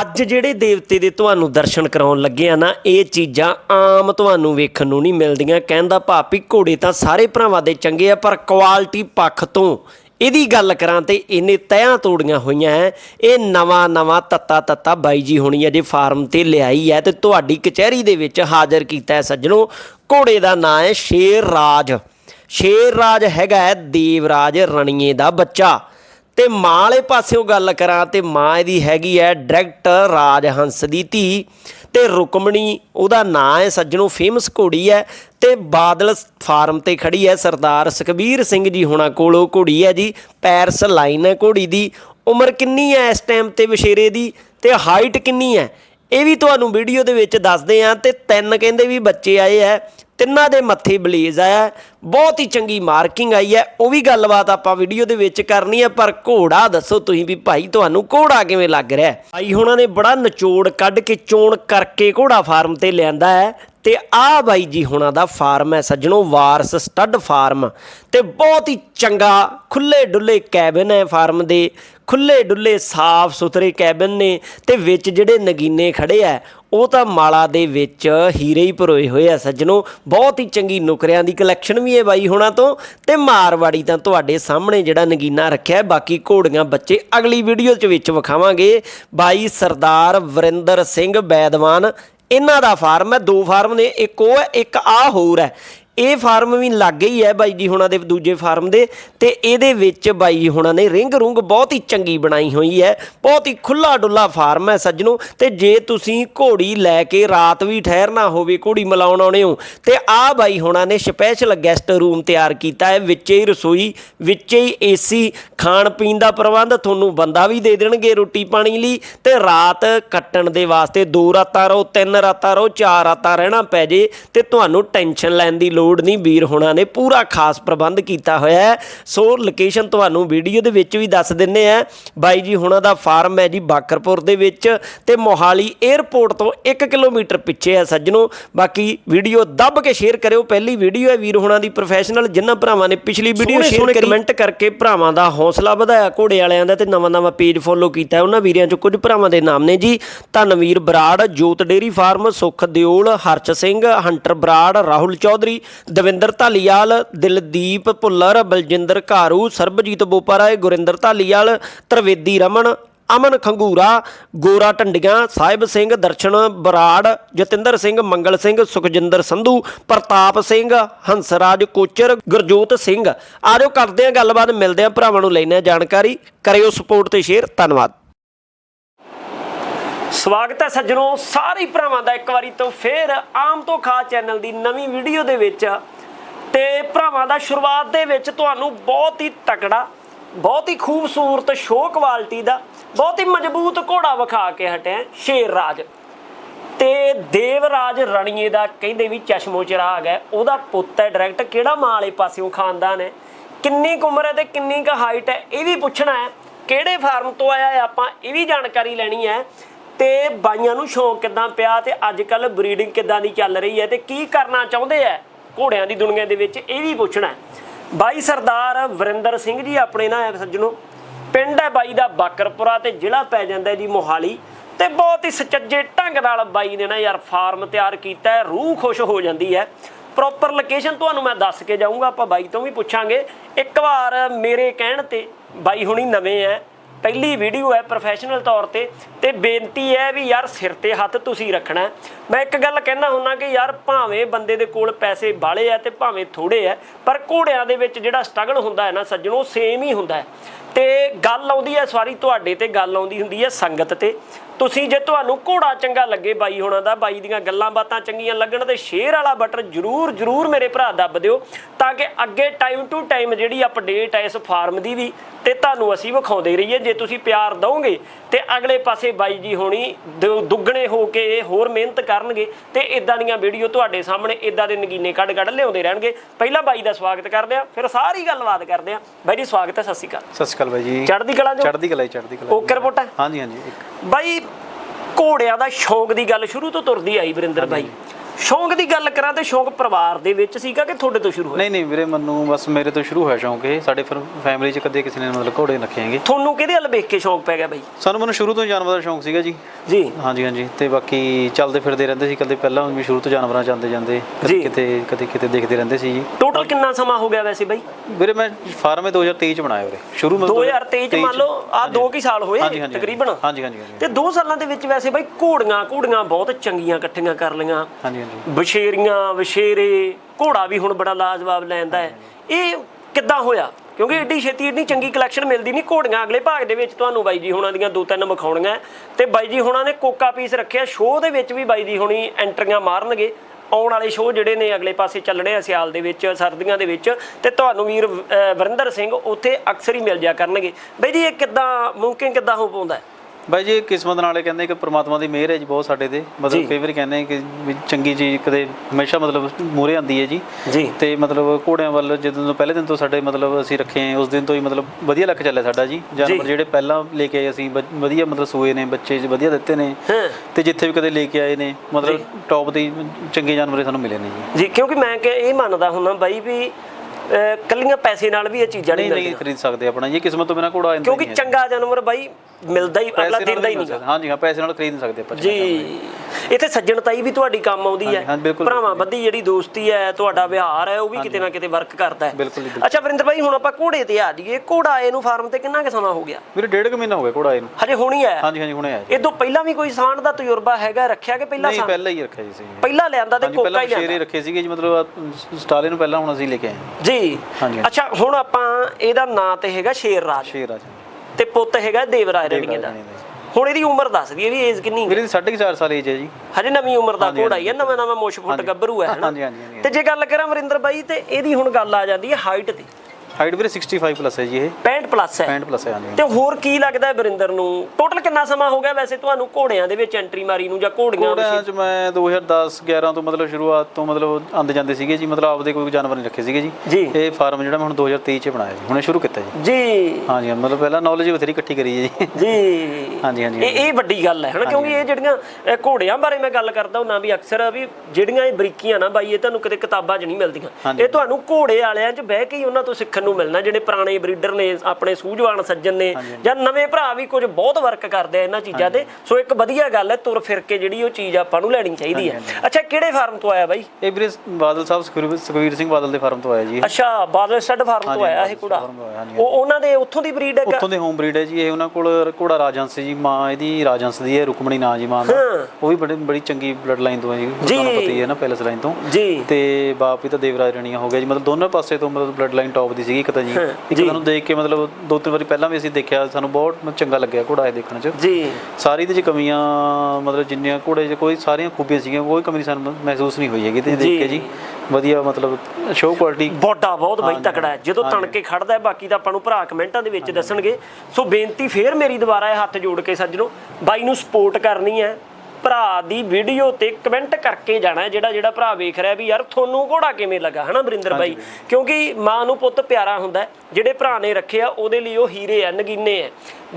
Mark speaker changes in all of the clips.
Speaker 1: ਅੱਜ ਜਿਹੜੇ ਦੇਵਤੇ ਦੇ ਤੁਹਾਨੂੰ ਦਰਸ਼ਨ ਕਰਾਉਣ ਲੱਗੇ ਆ ਨਾ, ਇਹ ਚੀਜ਼ਾਂ ਆਮ ਤੁਹਾਨੂੰ ਵੇਖਣ ਨੂੰ ਨਹੀਂ ਮਿਲਦੀਆਂ। ਕਹਿੰਦਾ ਭਾਪੀ, ਘੋੜੇ ਤਾਂ ਸਾਰੇ ਭਰਾਵਾਂ ਦੇ ਚੰਗੇ ਆ, ਪਰ ਕੁਆਲਿਟੀ ਪੱਖ ਤੋਂ ਇਹਦੀ ਗੱਲ ਕਰਾਂ ਤੇ ਇਹਨੇ ਤਹਿਆਂ ਤੋੜੀਆਂ ਹੋਈਆਂ ਹੈ ਇਹ ਨਵਾਂ ਨਵਾਂ ਤੱਤਾ ਤੱਤਾ ਬਾਈ ਜੀ ਹੋਣੀ ਅਜੇ ਫਾਰਮ ਤੇ ਲਿਆਈ ਹੈ ਤੇ ਤੁਹਾਡੀ ਕਚਹਿਰੀ ਦੇ ਵਿੱਚ ਹਾਜ਼ਰ ਕੀਤਾ ਹੈ ਸੱਜਣੋ। ਘੋੜੇ ਦਾ ਨਾਂ ਹੈ ਸ਼ੇਰ ਰਾਜ। ਸ਼ੇਰ ਰਾਜ ਹੈਗਾ ਹੈ ਦੇਵਰਾਜ ਰਣੀਏ ਦਾ ਬੱਚਾ। ਤੇ ਮਾਂ ਵਾਲੇ ਪਾਸਿਓਂ ਗੱਲ ਕਰਾਂ ਤੇ ਮਾਂ ਇਹਦੀ ਹੈਗੀ ਹੈ ਡਾਇਰੈਕਟਰ ਰਾਜ ਹੰਸ ਦੀ ਧੀ ਤੇ ਰੁਕਮਣੀ, ਉਹਦਾ ਨਾਂ ਹੈ ਸੱਜਣੋ ਫੇਮਸ ਘੋੜੀ ਹੈ ਤੇ ਬਾਦਲ ਫਾਰਮ ਤੇ ਖੜੀ ਹੈ ਸਰਦਾਰ ਸੁਖਬੀਰ ਸਿੰਘ ਜੀ ਹੁਣਾਂ ਕੋਲ, ਉਹ ਘੋੜੀ ਹੈ ਜੀ, ਪੈਰਸ ਲਾਈਨ ਹੈ ਘੋੜੀ ਦੀ। ਉਮਰ ਕਿੰਨੀ ਹੈ ਇਸ ਟਾਈਮ ਤੇ ਵਿਸ਼ੇਰੇ ਦੀ ਤੇ ਹਾਈਟ ਕਿੰਨੀ ਹੈ? ਇਹ ਵੀ ਤੁਹਾਨੂੰ ਵੀਡੀਓ ਦੇ ਵਿੱਚ ਦੱਸਦੇ ਆ ਤੇ ਤਿੰਨ ਕਹਿੰਦੇ ਵੀ ਬੱਚੇ ਆਏ ਐ ਤਿੰਨਾਂ ਦੇ ਮੱਥੇ ਬਲੇਜ਼ ਆਇਆ ਬਹੁਤ ਹੀ ਚੰਗੀ ਮਾਰਕਿੰਗ ਆਈ ਹੈ। ਉਹ ਵੀ ਗੱਲਬਾਤ ਆਪਾਂ ਵੀਡੀਓ ਦੇ ਵਿੱਚ ਕਰਨੀ ਹੈ, ਪਰ ਘੋੜਾ ਦੱਸੋ ਤੁਸੀਂ ਵੀ ਭਾਈ, ਤੁਹਾਨੂੰ ਘੋੜਾ ਕਿਵੇਂ ਲੱਗ ਰਿਹਾ ਭਾਈ, ਹੁਣਾਂ ਨੇ ਬੜਾ ਨਿਚੋੜ ਕੱਢ ਕੇ ਚੋਣ ਕਰਕੇ ਘੋੜਾ ਫਾਰਮ ਤੇ ਲਿਆਂਦਾ ਹੈ। ਤੇ ਆਹ ਬਾਈ ਜੀ ਹੁਣਾਂ ਦਾ ਫਾਰਮ ਹੈ, ਸੱਜਣੋ ਵਾਰਸ ਸਟੱਡ ਫਾਰਮ। ਤੇ ਬਹੁਤ ਹੀ ਚੰਗਾ, ਖੁੱਲੇ ਡੁੱਲੇ ਕੈਬਨ ਹੈ ਫਾਰਮ ਦੇ। ਖੁੱਲੇ ਡੁੱਲੇ ਸਾਫ਼ ਸੁਥਰੇ ਕੈਬਨ ਨੇ ਤੇ ਵਿੱਚ ਜਿਹੜੇ ਨਗੀਨੇ ਖੜੇ ਆ, ਉਹ ਤਾਂ ਮਾਲਾ ਦੇ ਵਿੱਚ ਹੀਰੇ ਹੀ ਭਰੋਏ ਹੋਏ ਆ, ਸੱਜਣੋ। ਬਹੁਤ ਹੀ ਚੰਗੀ ਨੁਕਰਿਆਂ ਦੀ ਕਲੈਕਸ਼ਨ ਵੀ ਹੈ ਬਾਈ ਹੁਣਾਂ ਤੋਂ। ਤੇ ਮਾਰਵਾੜੀ ਤਾਂ ਤੁਹਾਡੇ ਸਾਹਮਣੇ ਜਿਹੜਾ ਨਗੀਨਾ ਰੱਖਿਆ ਬਾਕੀ ਘੋੜੀਆਂ ਬੱਚੇ ਅਗਲੀ ਵੀਡੀਓ ਚ ਵਿੱਚ ਵਿਖਾਵਾਂਗੇ। ਬਾਈ ਸਰਦਾਰ ਵਰਿੰਦਰ ਸਿੰਘ, ਬੈਦਵਾਨ ਇਹਨਾਂ ਦਾ ਫਾਰਮ ਹੈ ਦੋ ਫਾਰਮ ਨੇ ਇੱਕ ਉਹ ਹੈ ਇੱਕ ਆ ਹੋਰ ਹੈ। ਇਹ ਫਾਰਮ ਵੀ ਲੱਗੇ ਹੀ ਹੈ ਬਾਈ ਜੀ ਹੁਣਾਂ ਦੇ ਦੂਜੇ ਫਾਰਮ ਦੇ ਤੇ ਇਹਦੇ ਵਿੱਚ ਬਾਈ ਜੀ ਹੁਣਾਂ ਨੇ ਰਿੰਗ ਰੁੰਗ ਬਹੁਤ ਹੀ ਚੰਗੀ ਬਣਾਈ ਹੋਈ ਹੈ, ਬਹੁਤ ਹੀ ਖੁੱਲਾ ਡੁੱਲਾ ਫਾਰਮ ਹੈ ਸੱਜਣੋ ਤੇ ਜੇ ਤੁਸੀਂ ਘੋੜੀ ਲੈ ਕੇ ਰਾਤ ਵੀ ਠਹਿਰਨਾ ਹੋਵੇ, ਘੋੜੀ ਮਲਾਉਣ ਆਉਣੇ ਹੋ, ਤੇ ਆ ਬਾਈ ਹੁਣਾਂ ਨੇ ਸਪੈਸ਼ਲ ਗੈਸਟ ਰੂਮ ਤਿਆਰ ਕੀਤਾ ਹੈ, ਵਿੱਚ ਹੀ ਰਸੋਈ, ਵਿੱਚ ਹੀ ਏਸੀ ਖਾਣ ਪੀਣ ਦਾ ਪ੍ਰਬੰਧ ਤੁਹਾਨੂੰ ਬੰਦਾ ਵੀ ਦੇ ਦੇਣਗੇ ਰੋਟੀ ਪਾਣੀ ਲਈ ਤੇ ਰਾਤ ਕੱਟਣ ਦੇ ਵਾਸਤੇ ਦੋ ਰਾਤਾਂ ਰਹੋ, ਤਿੰਨ ਰਾਤਾਂ ਰਹੋ, ਚਾਰ ਰਾਤਾਂ ਰਹਿਣਾ ਪੈ ਜੇ ਤੇ ਤੁਹਾਨੂੰ ਟੈਨਸ਼ਨ ਲੈਣ ਦੀ ਲੋੜ ਨਹੀਂ ਵੀਰ ਹੋਣਾ ਨੇ ਪੂਰਾ ਖਾਸ ਪ੍ਰਬੰਧ ਕੀਤਾ ਹੋਇਆ ਹੈ। ਸੋ ਲੋਕੇਸ਼ਨ ਤੁਹਾਨੂੰ ਵੀਡੀਓ ਦੇ ਵਿੱਚ ਵੀ ਦੱਸ ਦਿੰਨੇ ਆ। ਬਾਈ ਜੀ ਹੁਣਾਂ ਦਾ ਫਾਰਮ ਹੈ ਜੀ ਬਾਕਰਪੁਰ ਦੇ ਵਿੱਚ ਤੇ ਮੋਹਾਲੀ 에ਅਰਪੋਰਟ ਤੋਂ 1 ਕਿਲੋਮੀਟਰ ਪਿੱਛੇ ਹੈ ਸੱਜਣੋ। ਬਾਕੀ ਵੀਡੀਓ ਦੱਬ ਕੇ ਸ਼ੇਅਰ ਕਰਿਓ। ਪਹਿਲੀ ਵੀਡੀਓ ਹੈ ਵੀਰ ਹੁਣਾਂ ਦੀ ਪ੍ਰੋਫੈਸ਼ਨਲ ਜਿਨ੍ਹਾਂ ਭਰਾਵਾਂ ਨੇ ਪਿਛਲੀ ਵੀਡੀਓ ਸ਼ੇਅਰ ਕਰੀ ਕਮੈਂਟ ਕਰਕੇ ਭਰਾਵਾਂ ਦਾ ਹੌਸਲਾ ਵਧਾਇਆ। ਘੋੜੇ ਵਾਲਿਆਂ ਦਾ ਤੇ ਨਵਾਂ ਨਵਾਂ ਪੇਜ ਫੋਲੋ ਕੀਤਾ। ਉਹਨਾਂ ਵੀਰਾਂ ਚੋਂ ਕੁਝ ਭਰਾਵਾਂ ਦੇ ਨਾਮ ਨੇ ਜੀ। Dhanvir Brar Jot dairy farm Sukh Deol Harch Singh Hunter Brar Rahul Chaudhary Davinder Dhaliwal, Dildeep Bhullar, Baljinder Gharu, Sarabjit Boparai, Gurinder Dhaliwal, Trivedi Raman, Aman Khangura, Gora Tandian Sahib Singh, ਦਰਸ਼ਨ ਬਰਾੜ, ਜਤਿੰਦਰ ਸਿੰਘ, ਮੰਗਲ ਸਿੰਘ, ਸੁਖਜਿੰਦਰ ਸੰਧੂ, ਪ੍ਰਤਾਪ ਸਿੰਘ, ਹੰਸਰਾਜ ਕੋਚਰ, ਗੁਰਜੋਤ ਸਿੰਘ। ਆਜੋ ਕਰਦੇ ਆ ਗੱਲਬਾਤ, ਮਿਲਦੇ ਆ ਭਰਾਵਾਂ ਨੂੰ ਲੈਣੇ ਆ ਜਾਣਕਾਰੀ। ਕਰਿਓ ਸਪੋਰਟ ਤੇ ਸ਼ੇਅਰ। ਧੰਨਵਾਦ। ਸਵਾਗਤ ਹੈ ਸੱਜਣੋ, ਸਾਰੇ ਭਰਾਵਾਂ ਦਾ ਇੱਕ ਵਾਰੀ ਤੋਂ ਫੇਰ ਆਮ ਤੋਂ ਖਾਸ ਚੈਨਲ ਦੀ ਨਵੀਂ ਵੀਡੀਓ ਦੇ ਵਿੱਚ। ਤੇ ਭਰਾਵਾਂ ਦਾ ਸ਼ੁਰੂਆਤ ਦੇ ਵਿੱਚ ਤੁਹਾਨੂੰ ਬਹੁਤ ਹੀ ਤਕੜਾ, ਬਹੁਤ ਹੀ ਖੂਬਸੂਰਤ ਸ਼ੋਅ ਕੁਆਲਿਟੀ ਦਾ, ਬਹੁਤ ਹੀ ਮਜ਼ਬੂਤ ਘੋੜਾ ਵਿਖਾ ਕੇ ਹਟਿਆ ਸ਼ੇਰ ਰਾਜ। ਤੇ ਦੇਵਰਾਜ ਰਣੀਏ ਦਾ ਕਹਿੰਦੇ ਵੀ ਚਸ਼ਮੋ ਚਿਰਾਗ ਹੈ, ਉਹਦਾ ਪੁੱਤ ਹੈ ਡਾਇਰੈਕਟ ਕਿਹੜਾ ਮਾਂ ਵਾਲੇ ਪਾਸਿਓਂ ਖਾਨਦਾਨ ਹੈ? ਕਿੰਨੀ ਕੁ ਉਮਰ ਹੈ ਤੇ ਕਿੰਨੀ ਕੁ ਹਾਈਟ ਹੈ, ਇਹ ਵੀ ਪੁੱਛਣਾ ਹੈ, ਕਿਹੜੇ ਫਾਰਮ ਤੋਂ ਆਇਆ ਹੈ ਆਪਾਂ, ਇਹ ਵੀ ਜਾਣਕਾਰੀ ਲੈਣੀ ਹੈ। ਤੇ ਬਾਈਆਂ ਨੂੰ ਸ਼ੌਂਕ ਕਿਦਾਂ ਪਿਆ ਤੇ ਅੱਜ ਕੱਲ ਬਰੀਡਿੰਗ ਕਿਦਾਂ ਦੀ ਚੱਲ ਰਹੀ ਹੈ ਤੇ ਕੀ ਕਰਨਾ ਚਾਹੁੰਦੇ ਆ ਘੋੜਿਆਂ ਦੀ ਦੁਨੀਆ ਦੇ ਵਿੱਚ, ਇਹ ਵੀ ਪੁੱਛਣਾ ਬਾਈ ਸਰਦਾਰ ਵਰਿੰਦਰ ਸਿੰਘ ਜੀ ਆਪਣੇ ਨਾਲ ਹੈ ਸੱਜਣੋ। ਪਿੰਡ ਹੈ ਬਾਈ ਦਾ ਬਾਕਰਪੁਰਾ ਤੇ ਜ਼ਿਲ੍ਹਾ ਪੈ ਜਾਂਦਾ ਜੀ ਮੋਹਾਲੀ। ਤੇ ਬਹੁਤ ਹੀ ਸੁਚੱਜੇ ਢੰਗ ਨਾਲ ਬਾਈ ਨੇ ਨਾ ਯਾਰ ਫਾਰਮ ਤਿਆਰ ਕੀਤਾ ਹੈ, ਰੂਹ ਖੁਸ਼ ਹੋ ਜਾਂਦੀ ਹੈ। ਪ੍ਰੋਪਰ ਲੋਕੇਸ਼ਨ ਤੁਹਾਨੂੰ ਮੈਂ ਦੱਸ ਕੇ ਜਾਊਂਗਾ, ਆਪਾਂ ਬਾਈ ਤੋਂ ਵੀ ਪੁੱਛਾਂਗੇ। ਇੱਕ ਵਾਰ ਮੇਰੇ ਕਹਿਣ ਤੇ ਬਾਈ ਹੁਣੀ ਨਵੇਂ ਐ ਪਹਿਲੀ ਵੀਡੀਓ ਹੈ ਪ੍ਰੋਫੈਸ਼ਨਲ ਤੌਰ ਤੇ ਤੇ ਬੇਨਤੀ ਹੈ ਵੀ ਯਾਰ ਸਿਰ ਤੇ ਹੱਥ ਤੁਸੀਂ ਰੱਖਣਾ ਮੈਂ ਇੱਕ ਗੱਲ ਕਹਿਣਾ ਹੁੰਨਾ ਕਿ ਯਾਰ ਭਾਵੇਂ ਬੰਦੇ ਦੇ ਕੋਲ ਪੈਸੇ ਬਾਲੇ ਆ ਤੇ ਭਾਵੇਂ ਥੋੜੇ ਆ ਪਰ ਘੋੜਿਆਂ ਦੇ ਵਿੱਚ ਜਿਹੜਾ ਸਟਰਗਲ ਹੁੰਦਾ ਹੈ ਨਾ ਸੱਜਣੋ ਸੇਮ ਹੀ ਹੁੰਦਾ ਹੈ। ਤੇ ਗੱਲ ਆਉਂਦੀ ਹੈ ਸਵਾਰੀ ਤੁਹਾਡੇ ਤੇ, ਗੱਲ ਆਉਂਦੀ ਹੁੰਦੀ ਹੈ ਸੰਗਤ ਤੇ। ਤੁਸੀਂ ਜੇ ਤੁਹਾਨੂੰ ਘੋੜਾ ਚੰਗਾ ਲੱਗੇ ਬਾਈ ਹੋਣਾ ਦਾ ਬਾਈ ਦੀਆਂ ਗੱਲਾਂ ਬਾਤਾਂ ਚੰਗੀਆਂ ਲੱਗਣ ਤੇ ਸ਼ੇਅਰ ਵਾਲਾ ਬਟਨ ਜਰੂਰ ਜਰੂਰ ਮੇਰੇ ਭਰਾ ਦੱਬ ਦਿਓ ਤਾਂ ਕਿ ਅੱਗੇ ਟਾਈਮ ਟੂ ਟਾਈਮ ਜਿਹੜੀ ਅਪਡੇਟ ਹੈ ਇਸ ਫਾਰਮ ਦੀ ਵੀ ਤੇ ਤੁਹਾਨੂੰ ਅਸੀਂ ਵਿਖਾਉਂਦੇ ਰਹੀਏ। ਜੇ ਤੁਸੀਂ ਪਿਆਰ ਦਵੋਗੇ ਤੇ ਅਗਲੇ ਪਾਸੇ ਬਾਈ ਜੀ ਹੋਣੀ ਦੁੱਗਣੇ ਹੋ ਕੇ ਹੋਰ ਮਿਹਨਤ ਕਰਨਗੇ ਤੇ ਇਦਾਂ ਦੀਆਂ ਵੀਡੀਓ ਤੁਹਾਡੇ ਸਾਹਮਣੇ ਇਦਾਂ ਦੇ ਨਗੀਨੇ ਕੱਢ ਕੱਢ ਲਿਆਉਂਦੇ ਰਹਿਣਗੇ। ਪਹਿਲਾਂ ਬਾਈ ਦਾ ਸਵਾਗਤ ਕਰਦੇ ਆ ਫਿਰ ਸਾਰੀ ਗੱਲਬਾਤ ਕਰਦੇ ਆ ਬਾਈ ਜੀ ਸਵਾਗਤ ਹੈ ਸਤਿ ਸ਼੍ਰੀ ਅਕਾਲ।
Speaker 2: ਸਤਿ ਸ਼੍ਰੀ ਅਕਾਲ ਬਾਈ ਜੀ।
Speaker 1: ਚੜ੍ਹਦੀ ਕਲਾ ਜੋ
Speaker 2: ਚੜ੍ਹਦੀ ਕਲਾ ਚੜ੍ਹਦੀ ਕਲਾ
Speaker 1: ਓਕੇ ਰਿਪੋਰਟ ਹੈ
Speaker 2: ਹਾਂਜੀ ਹਾਂਜੀ
Speaker 1: ਬਾਈ ਘੋੜਿਆਂ ਦਾ ਸ਼ੌਂਕ ਦੀ ਗੱਲ ਸ਼ੁਰੂ ਤੋਂ ਤੁਰਦੀ ਆਈ ਵਰਿੰਦਰ ਬਾਈ। ਸ਼ੌਂਕ ਦੀ ਗੱਲ ਕਰਾਂ ਤੇ ਸ਼ੌਂਕ ਪਰਿਵਾਰ ਦੇ ਵਿੱਚ ਸੀਗਾ ਕਿ ਤੁਹਾਡੇ ਤੋਂ ਸ਼ੁਰੂ ਹੋਇਆ?
Speaker 2: ਨਹੀਂ ਨਹੀਂ ਵੀਰੇ ਮੈਨੂੰ ਬਸ ਮੇਰੇ ਤੋਂ ਸ਼ੁਰੂ ਹੋਇਆ ਸ਼ੌਂਕ ਇਹ। ਸਾਡੇ ਫਿਰ ਫੈਮਿਲੀ 'ਚ ਕਦੇ ਕਿਸੇ ਨੇ ਮਤਲਬ ਘੋੜੇ ਰੱਖੇ ਹੈਗੇ।
Speaker 1: ਤੁਹਾਨੂੰ ਕਿਹਦੇ ਵੱਲ ਵੇਖ ਕੇ ਸ਼ੌਂਕ ਪੈ ਗਿਆ ਬਾਈ?
Speaker 2: ਸਾਨੂੰ ਮੈਨੂੰ ਸ਼ੁਰੂ ਤੋਂ ਹੀ ਜਾਨਵਰ ਦਾ ਸ਼ੌਂਕ ਸੀਗਾ ਜੀ।
Speaker 3: ਜੀ।
Speaker 2: ਹਾਂਜੀ ਹਾਂਜੀ। ਤੇ ਬਾਕੀ ਚੱਲਦੇ ਫਿਰਦੇ ਰਹਿੰਦੇ ਸੀ। ਕਦੇ ਪਹਿਲਾਂ ਵੀ ਸ਼ੁਰੂ ਤੋਂ ਜਾਨਵਰਾਂ ਜਾਂਦੇ
Speaker 3: ਜੀ।
Speaker 2: ਕਦੇ ਕਿਤੇ ਕਦੇ ਕਿਤੇ ਦੇਖਦੇ ਰਹਿੰਦੇ ਸੀ ਜੀ।
Speaker 3: ਟੋਟਲ ਕਿੰਨਾ ਸਮਾਂ ਹੋ ਗਿਆ ਵੈਸੇ ਬਾਈ?
Speaker 2: ਵੀਰੇ ਮੈਂ ਫਾਰਮ ਇਹ 2023 ਚ ਬਣਾਇਆ ਵੀਰੇ। ਸ਼ੁਰੂ ਮਤਲਬ
Speaker 3: 2023 ਚ ਮੰਨ ਲਓ ਆ ਦੋ ਕੀ ਸਾਲ ਹੋਏ
Speaker 2: ਹਾਂਜੀ, ਹਾਂਜੀ,
Speaker 3: ਤਕਰੀਬਨ।
Speaker 2: ਹਾਂਜੀ ਹਾਂਜੀ ਹਾਂਜੀ।
Speaker 3: ਤੇ 2 ਸਾਲਾਂ ਦੇ ਵਿੱਚ ਵੈਸੇ ਬਾਈ ਘੋੜੀਆਂ ਘੋੜੀਆਂ ਬਹੁਤ ਚੰਗੀਆਂ ਇਕੱਠੀਆਂ ਕਰ ਲਈਆਂ।
Speaker 2: ਹਾਂਜੀ
Speaker 3: ਬਸ਼ੇਰੀਆਂ ਵਿਸ਼ੇਰੇ ਘੋੜਾ ਵੀ ਹੁਣ ਬੜਾ ਲਾਜਵਾਬ ਲੈਂਦਾ ਹੈ। ਇਹ ਕਿੱਦਾਂ ਹੋਇਆ? ਕਿਉਂਕਿ ਏਡੀ ਛੇਤੀ ਏਡੀ ਚੰਗੀ ਕਲੈਕਸ਼ਨ ਮਿਲਦੀ ਨਹੀਂ। ਘੋੜੀਆਂ ਅਗਲੇ ਭਾਗ ਦੇ ਵਿੱਚ ਤੁਹਾਨੂੰ ਬਾਈ ਜੀ ਹੁਣਾਂ ਦੀਆਂ ਦੋ ਤਿੰਨ ਵਿਖਾਉਣੀਆਂ ਤੇ ਬਾਈ ਜੀ ਹੁਣਾਂ ਨੇ ਕੋਕਾ ਪੀਸ ਰੱਖਿਆ। ਸ਼ੋਅ ਦੇ ਵਿੱਚ ਵੀ ਬਾਈ ਜੀ ਹੁਣੀ ਐਂਟਰੀਆਂ ਮਾਰਨਗੇ। ਆਉਣ ਵਾਲੇ ਸ਼ੋਅ ਜਿਹੜੇ ਨੇ ਅਗਲੇ ਪਾਸੇ ਚੱਲਣੇ ਆ ਸਿਆਲ ਦੇ ਵਿੱਚ ਸਰਦੀਆਂ ਦੇ ਵਿੱਚ। ਤੇ ਤੁਹਾਨੂੰ ਵੀਰ ਵਰਿੰਦਰ ਸਿੰਘ ਉੱਥੇ ਅਕਸਰ ਹੀ ਮਿਲ ਜਾ ਕਰਨਗੇ। ਬਾਈ ਜੀ ਇਹ ਕਿੱਦਾਂ ਮੁਮਕਿਨ ਕਿੱਦਾਂ ਹੋ ਪਾਉਂਦਾ ਹੈ?
Speaker 2: ਬਾਈ ਜੀ ਕਿਸਮਤ ਨਾਲੇ ਕਹਿੰਦੇ ਕਿ ਪ੍ਰਮਾਤਮਾ ਦੀ ਮਿਹਰ ਹੈ ਜੀ ਬਹੁਤ ਸਾਡੇ ਤੇ। ਮਤਲਬ ਕਈ ਵਾਰੀ ਕਹਿੰਦੇ ਕਿ ਵੀ ਚੰਗੀ ਚੀਜ਼ ਕਦੇ ਹਮੇਸ਼ਾ ਮਤਲਬ ਮੂਰੇ ਆਉਂਦੀ ਹੈ ਜੀ।
Speaker 3: ਜੀ।
Speaker 2: ਤੇ ਮਤਲਬ ਘੋੜਿਆਂ ਵੱਲ ਜਦੋਂ ਤੋਂ ਪਹਿਲੇ ਦਿਨ ਤੋਂ ਸਾਡੇ ਮਤਲਬ ਅਸੀਂ ਰੱਖੇ ਉਸ ਦਿਨ ਤੋਂ ਹੀ ਮਤਲਬ ਵਧੀਆ ਲੱਕ ਚੱਲਿਆ ਸਾਡਾ ਜੀ। ਜਾਨਵਰ ਜਿਹੜੇ ਪਹਿਲਾਂ ਲੈ ਕੇ ਆਏ ਅਸੀਂ ਵਧੀਆ ਮਤਲਬ ਸੂਏ ਨੇ ਬੱਚੇ ਵਧੀਆ ਦਿੱਤੇ ਨੇ। ਤੇ ਜਿੱਥੇ ਵੀ ਕਦੇ ਲੈ ਕੇ ਆਏ ਨੇ ਮਤਲਬ ਟੌਪ ਦੇ ਚੰਗੇ ਜਾਨਵਰ ਸਾਨੂੰ ਮਿਲੇ ਨੇ ਜੀ।
Speaker 3: ਜੀ ਕਿਉਂਕਿ ਮੈਂ ਕਿ ਇਹ ਮੰਨਦਾ ਹੁੰਦਾ ਬਾਈ ਵੀ ਕੱਲੀਆਂ ਪੈਸੇ ਨਾਲ ਵੀ ਇਹ ਚੀਜ਼ਾਂ ਨਹੀਂ
Speaker 2: ਨਹੀਂ
Speaker 3: ਮਿਲਦੀਆਂ।
Speaker 2: ਖਰੀਦ ਸਕਦੇ ਆਪਣਾ ਜੀ ਕਿਸਮਤ ਤੋਂ ਬਿਨਾ ਘੋੜਾ
Speaker 3: ਕਿਉਂਕਿ ਚੰਗਾ ਜਾਨਵਰ ਬਾਈ ਮਿਲਦਾ ਹੀ ਅਗਲਾ ਦਿੰਦਾ ਹੀ
Speaker 2: ਨਹੀਂ। ਹਾਂਜੀ ਹਾਂ ਪੈਸੇ ਨਾਲ ਖਰੀਦ ਨਹੀਂ ਸਕਦੇ ਆਪਾਂ
Speaker 3: ਜੀ। ਇੱਥੇ ਸੱਜਣਤਾਈ ਵੀ ਤੁਹਾਡੀ ਕੰਮ ਆਉਂਦੀ ਹੈ। ਭਰਾਵਾਂ ਬੱਦੀ ਜਿਹੜੀ ਦੋਸਤੀ ਹੈ ਤੁਹਾਡਾ ਵਿਹਾਰ ਹੈ ਉਹ ਵੀ ਕਿਤੇ ਨਾ ਕਿਤੇ ਵਰਕ ਕਰਦਾ ਹੈ। ਅੱਛਾ ਵਰਿੰਦਰ ਬਾਈ ਹੁਣ ਆਪਾਂ ਘੋੜੇ ਤੇ ਆ ਜਾਈਏ। ਘੋੜਾ ਆਏ ਨੂੰ ਫਾਰਮ ਤੇ ਕਿੰਨਾ ਕੁ ਸਮਾਂ ਹੋ ਗਿਆ?
Speaker 2: ਵੀਰੇ ਡੇਢ ਕੁ ਮਹੀਨਾ ਹੋ ਗਿਆ ਘੋੜਾ ਆਏ ਨੂੰ।
Speaker 3: ਹਜੇ ਹੁਣੀ ਆਇਆ?
Speaker 2: ਹਾਂਜੀ ਹਾਂਜੀ ਹੁਣੇ ਆਇਆ
Speaker 3: ਇਹ ਤੋਂ ਪਹਿਲਾਂ ਵੀ ਕੋਈ ਸਾਂਢ ਦਾ ਤਜਰਬਾ ਹੈਗਾ ਰੱਖਿਆ ਕਿ ਪਹਿਲਾਂ
Speaker 2: ਨਹੀਂ ਪਹਿਲਾਂ ਹੀ ਰੱਖਿਆ ਜੀ ਸੀ।
Speaker 3: ਪਹਿਲਾਂ ਲਿਆਂਦਾ ਤੇ ਕੋਕਾ ਹੀ ਲਿਆਂਦਾ?
Speaker 2: ਸ਼ੇਰੇ ਰੱਖੇ ਸੀਗੇ ਜੀ ਮਤਲਬ ਸਟਾਲੇ ਨੂੰ ਪਹਿਲਾਂ ਹੁਣ ਅਸੀਂ ਲੈ ਕੇ ਆਏ।
Speaker 3: ਜੀ।
Speaker 2: ਹਾਂਜੀ।
Speaker 3: ਅੱਛਾ ਹੁਣ ਆਪਾਂ ਇਹਦਾ ਨਾਂ ਤੇ ਹੈਗਾ ਸ਼ੇਰ ਰਾਜ।
Speaker 2: ਸ਼ੇਰ ਆ ਜੀ
Speaker 3: ਤੇ ਪੁੱਤ ਹੈਗਾ ਦੇਵਰਾਜ ਰਣੀਏ ਦਾ। ਹੁਣ ਇਹਦੀ ਉਮਰ ਦੱਸ ਦਈਏ ਵੀ ਏਜ ਕਿੰਨੀ ਹੈ
Speaker 2: ਵੀਰੇ ਦੀ ਸਾਢੇ ਕੁ ਚਾਰ ਸਾਲ ਏਜ ਹੈ ਜੀ।
Speaker 3: ਹਜੇ ਨਵੀਂ ਉਮਰ ਦਾ ਘੋੜਾ ਹੀ ਹੈ ਨਵਾਂ ਨਵਾਂ ਫੁੱਟ ਗੱਭਰੂ ਹੈ ਹਨਾ? ਤੇ ਜੇ ਗੱਲ ਕਰਾਂ ਅਮਰਿੰਦਰ ਬਾਈ ਤੇ ਇਹਦੀ ਹੁਣ ਗੱਲ ਆ ਜਾਂਦੀ ਹੈ ਹਾਈਟ ਤੇ
Speaker 2: ਹਾਈਟ ਵੀਰੇ 65 ਪਲੱਸ ਹੈ ਜੀ ਇਹ।
Speaker 3: 65 ਪਲੱਸ ਹੈ।
Speaker 2: 65 ਪਲੱਸ ਹੈ ਹਾਂਜੀ।
Speaker 3: ਤੇ ਹੋਰ ਕੀ ਲੱਗਦਾ ਹੈ ਵਰਿੰਦਰ ਨੂੰ? ਟੋਟਲ ਕਿੰਨਾ ਸਮਾਂ ਹੋ ਗਿਆ ਵੈਸੇ ਤੁਹਾਨੂੰ ਘੋੜਿਆਂ ਦੇ ਵਿੱਚ ਐਂਟਰੀ ਮਾਰੀ ਨੂੰ ਜਾਂ ਘੋੜੀਆਂ
Speaker 2: ਘੋੜਿਆਂ ਚ ਮੈਂ 2010 11 ਤੋਂ ਮਤਲਬ ਸ਼ੁਰੂਆਤ ਤੋਂ ਮਤਲਬ ਆਂਦੇ ਜਾਂਦੇ ਸੀਗੇ ਜੀ ਮਤਲਬ ਆਪਦੇ ਕੋਈ ਜਾਨਵਰ ਨਹੀਂ ਰੱਖੇ ਸੀਗੇ ਜੀ। ਇਹ ਫਾਰਮ ਜਿਹੜਾ ਮੈਂ ਹੁਣ 2023 ਚ ਬਣਾਇਆ ਜੀ ਹੁਣੇ ਸ਼ੁਰੂ ਕੀਤਾ ਜੀ।
Speaker 3: ਜੀ।
Speaker 2: ਹਾਂਜੀ ਮਤਲਬ ਪਹਿਲਾਂ ਨੌਲੇਜ ਬਥੇਰੀ ਇਕੱਠੀ ਕਰੀ ਜੀ।
Speaker 3: ਜੀ।
Speaker 2: ਹਾਂਜੀ ਹਾਂਜੀ
Speaker 3: ਇਹ ਇਹ ਵੱਡੀ ਗੱਲ ਹੈ ਹਨਾ? ਕਿਉਂਕਿ ਇਹ ਜਿਹੜੀਆਂ ਘੋੜਿਆਂ ਬਾਰੇ ਮੈਂ ਗੱਲ ਕਰਦਾ ਹੁੰਨਾ ਵੀ ਅਕਸਰ ਵੀ ਜਿਹੜੀਆਂ ਇਹ ਬਰੀਕੀਆਂ ਨਾ ਬਾਈ ਇਹ ਤੁਹਾਨੂੰ ਕਿਤੇ ਕਿਤਾਬਾਂ 'ਚ ਨਹੀਂ ਮਿਲਦੀਆਂ। ਇਹ ਤੁਹਾਨੂੰ ਘੋੜੇ ਵਾਲਿਆਂ 'ਚ ਬਹਿ ਕੇ ਹੀ ਉਹਨਾਂ ਤੋਂ ਸਿੱਖਣ ਨੂੰ ਮਿਲਣਾ ਜਿਹੜੇ ਪੁਰਾਣੇ ਬਰੀਡਰ ਨੇ ਆਪਣੇ ਸੂਝਵਾਨ ਸੱਜਣ ਨੇ ਜਾਂ ਨਵੇਂ ਭਰਾ ਵੀ ਕੁਝ ਬਹੁਤ ਵਰਕ ਕਰਦੇ ਆ ਇਹਨਾਂ ਚੀਜ਼ਾਂ ਤੇ। ਸੋ ਇੱਕ ਵਧੀਆ ਗੱਲ ਹੈ ਤੁਰ ਫਿਰ ਕੇ ਜਿਹੜੀ ਉਹ ਚੀਜ਼ ਆਪਾਂ ਨੂੰ ਲੈਣੀ ਚਾਹੀਦੀ ਹੈ। ਅੱਛਾ ਕਿਹੜੇ ਫਾਰਮ ਤੋਂ ਆਇਆ ਬਾਈ?
Speaker 2: ਇਹ ਵੀਰੇ ਬਾਦਲ ਸਾਹਿਬ ਸੁਖਵੀਰ ਸਿੰਘ ਬਾਦਲ ਦੇ ਫਾਰਮ ਤੋਂ ਆਇਆ ਜੀ।
Speaker 3: ਅੱਛਾ ਬਾਦਲ ਸਟੱਡ ਫਾਰਮ ਤੋਂ ਆਇਆ ਇਹ
Speaker 2: ਹਾਂਜੀ
Speaker 3: ਉਹ ਉਹਨਾਂ ਦੇ ਉੱਥੋਂ ਦੀ ਬਰੀਡ ਹੈ
Speaker 2: ਉੱਥੋਂ ਦੇ ਹੋਮ ਬਰੀਡ ਹੈ ਜੀ ਇਹ ਉਹਨਾਂ ਕੋਲ ਘੋੜਾ ਰਾਜਹੰਸ ਜੀ ਮਾਂ ਇਹਦੀ ਰਾਜਹੰਸ ਦੀ ਹੈ ਰੁਕਮਣੀ ਨਾਂ ਜੀ ਮਾਂ ਦਾ। ਉਹ ਵੀ ਬੜੀ ਬੜੀ ਚੰਗੀ ਬਲੱਡ ਲਾਈਨ ਤੋਂ ਹੈ ਜੀ ਤੁਹਾਨੂੰ ਪਤਾ ਹੀ ਹੈ ਨਾ ਪੈਲਸ ਲਾਈਨ ਤੋਂ।
Speaker 3: ਜੀ।
Speaker 2: ਤੇ ਬਾਪ ਵੀ ਤਾਂ ਦੇਵਰਾਜ ਰਣੀਆ ਹੋ ਗਿਆ ਜੀ ਮਤਲਬ ਦੋਨੋਂ ਪਾਸੇ ਤੋਂ ਮਤਲਬ ਬਲੱਡ ਲਾਈਨ ਟੌਪ ਦੀ ਸੀਗੀ ਇੱਕ ਤਾਂ ਜੀ। ਇੱਕ ਤੁਹਾਨੂੰ ਦੇਖ ਕੇ ਮਤਲਬ ਦੋ ਤਿੰਨ ਵਾਰੀ ਪਹਿਲਾਂ ਵੀ ਅਸੀਂ ਦੇਖਿਆ ਸਾਨੂੰ ਬਹੁਤ ਚੰਗਾ ਲੱਗਿਆ ਘੋੜਾ ਇਹ ਦੇਖਣ 'ਚ।
Speaker 3: ਜੀ।
Speaker 2: ਸਾਰੀ ਦੇ ਚ ਕਮੀਆਂ ਮਤਲਬ ਜਿੰਨੀਆਂ ਘੋੜੇ 'ਚ ਕੋਈ ਸਾਰੀਆਂ ਖੂਬੀਆਂ ਸੀਗੀਆਂ ਕੋਈ ਕਮੀ ਸਾਨੂੰ ਮਹਿਸੂਸ ਨਹੀਂ ਹੋਈ ਹੈਗੀ ਤੇ ਦੇਖ ਕੇ ਜੀ। ਵਧੀਆ ਮਤਲਬ ਸ਼ੋਅ ਕੁਆਲਿਟੀ
Speaker 3: ਬੋਡਾ ਬਹੁਤ ਬਈ ਤਕੜਾ ਹੈ। ਜਦੋਂ ਤਣ ਕੇ ਖੜਦਾ ਹੈ ਬਾਕੀ ਤਾਂ ਆਪਾਂ ਨੂੰ ਭਰਾ ਕਮੈਂਟਾਂ ਦੇ ਵਿੱਚ ਦੱਸਣਗੇ। ਸੋ ਬੇਨਤੀ ਫੇਰ ਮੇਰੀ ਦੁਬਾਰਾ ਇਹ ਹੱਥ ਜੋੜ ਕੇ ਸੱਜਣੋ ਬਾਈ ਨੂੰ ਸਪੋਰਟ ਕਰਨੀ ਹੈ। ਭਰਾ ਦੀ ਵੀਡੀਓ ਤੇ ਕਮੈਂਟ ਕਰਕੇ ਜਾਣਾ ਜਿਹੜਾ ਜਿਹੜਾ ਭਰਾ ਵੇਖ ਰਿਹਾ ਵੀ ਯਾਰ ਤੁਹਾਨੂੰ ਘੋੜਾ ਕਿਵੇਂ ਲੱਗਾ ਹਨਾ ਬਰਿੰਦਰ ਬਾਈ? ਕਿਉਂਕਿ ਮਾਂ ਨੂੰ ਪੁੱਤ ਪਿਆਰਾ ਹੁੰਦਾ। ਜਿਹੜੇ ਭਰਾ ਨੇ ਰੱਖਿਆ ਉਹਦੇ ਲਈ ਉਹ ਹੀਰੇ ਆ ਨਗੀਨੇ ਆ।